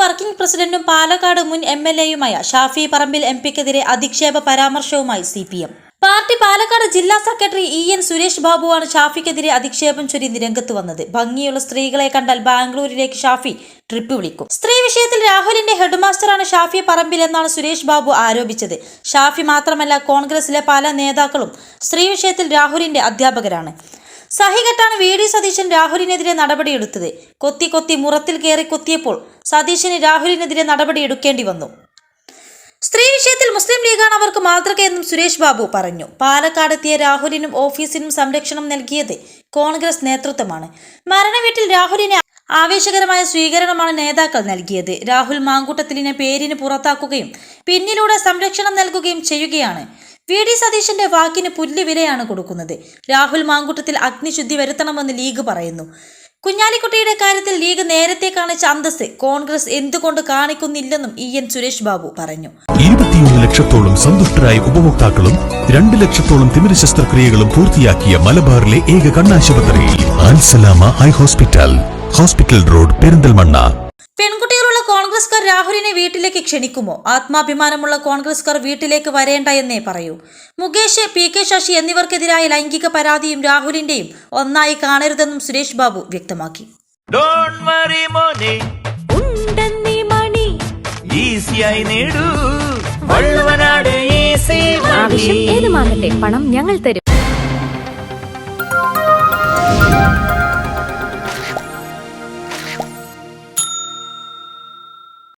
Working പ്രസിഡന്റും പാലക്കാട് മുൻ M L എയുമായ ഷാഫി പറമ്പിൽ എം പിക്കെതിരെ അധിക്ഷേപ പരാമർശവുമായി C P M. Party Palakkad ജില്ലാ സെക്രട്ടറി ഇ എൻ സുരേഷ് ബാബുവാണ് ഷാഫിക്കെതിരെ അധിക്ഷേപം ചൊരിഞ്ഞ് രംഗത്ത് വന്നത്. ഭംഗിയുള്ള സ്ത്രീകളെ കണ്ടാൽ ബാംഗ്ലൂരിലേക്ക് ഷാഫി ട്രിപ്പ് വിളിക്കും. സ്ത്രീ വിഷയത്തിൽ രാഹുലിന്റെ ഹെഡ്മാസ്റ്ററാണ് ഷാഫി പറമ്പിൽ എന്നാണ് സുരേഷ് ബാബു ആരോപിച്ചത്. ഷാഫി മാത്രമല്ല കോൺഗ്രസിലെ പല നേതാക്കളും സ്ത്രീ വിഷയത്തിൽ രാഹുലിന്റെ അധ്യാപകരാണ്. സഹികെട്ടാണ് വി ഡി സതീശൻ രാഹുലിനെതിരെ നടപടിയെടുത്തത്. കൊത്തി കൊത്തി മുറത്തിൽ കയറി കൊത്തിയപ്പോൾ സതീശന് രാഹുലിനെതിരെ നടപടിയെടുക്കേണ്ടി വന്നു. സ്ത്രീ വിഷയത്തിൽ മുസ്ലിം ലീഗാണ് അവർക്ക് മാതൃകയെന്നും സുരേഷ് ബാബു പറഞ്ഞു. പാലക്കാട് എത്തിയ രാഹുലിനും ഓഫീസിനും സംരക്ഷണം നൽകിയത് കോൺഗ്രസ് നേതൃത്വമാണ്. മരണവീട്ടിൽ രാഹുലിനെ ആവേശകരമായ സ്വീകരണമാണ് നേതാക്കൾ നൽകിയത്. രാഹുൽ മാങ്കൂട്ടത്തിലിനെ പേരിന് പുറത്താക്കുകയും പിന്നിലൂടെ സംരക്ഷണം നൽകുകയും ചെയ്യുകയാണ് വി ഡി സതീശന്റെ വാക്കിന് പുല്ല് വിലയാണ് കൊടുക്കുന്നത്. രാഹുൽ മാങ്കൂട്ടത്തിൽ അഗ്നിശുദ്ധി വരുത്തണമെന്ന് ലീഗ് പറയുന്നു. കുഞ്ഞാലിക്കുട്ടിയുടെ കാര്യത്തിൽ ലീഗ് നേരത്തെ കാണിച്ച അന്തസ് കോൺഗ്രസ് എന്തുകൊണ്ട് കാണിക്കുന്നില്ലെന്നും ഇ എൻ സുരേഷ് ബാബു പറഞ്ഞു. ഇരുപത്തിയൊന്ന് ലക്ഷത്തോളം സന്തുഷ്ടരായ ഉപഭോക്താക്കളും രണ്ട് ലക്ഷത്തോളം തിമിര ശസ്ത്രക്രിയകളും പൂർത്തിയാക്കിയ മലബാറിലെ ഏക കണ്ണാശുപത്രി Ansalama high hospital. Hospital road Perinthalmanna. പെൺകുട്ടികളുള്ള കോൺഗ്രസ്കാർ രാഹുലിനെ വീട്ടിലേക്ക് ക്ഷണിക്കുമോ? ആത്മാഭിമാനമുള്ള കോൺഗ്രസ്കാർ വീട്ടിലേക്ക് വരേണ്ട എന്നേ പറയൂ. മുകേഷ് പി കെ ശശി എന്നിവർക്കെതിരായ ലൈംഗിക പരാതിയും രാഹുലിന്റെയും ഒന്നായി കാണരുതെന്നും സുരേഷ് ബാബു വ്യക്തമാക്കി. ഡോണ്ട് വറി മോനെ. ഉണ്ടെന്നീ മണി. ഈസിയായി നേടൂ. വള്ളുവനാട് ഈസി ആവശ്യം ഏതുമാകട്ടെ പണം ഞങ്ങൾ തരും.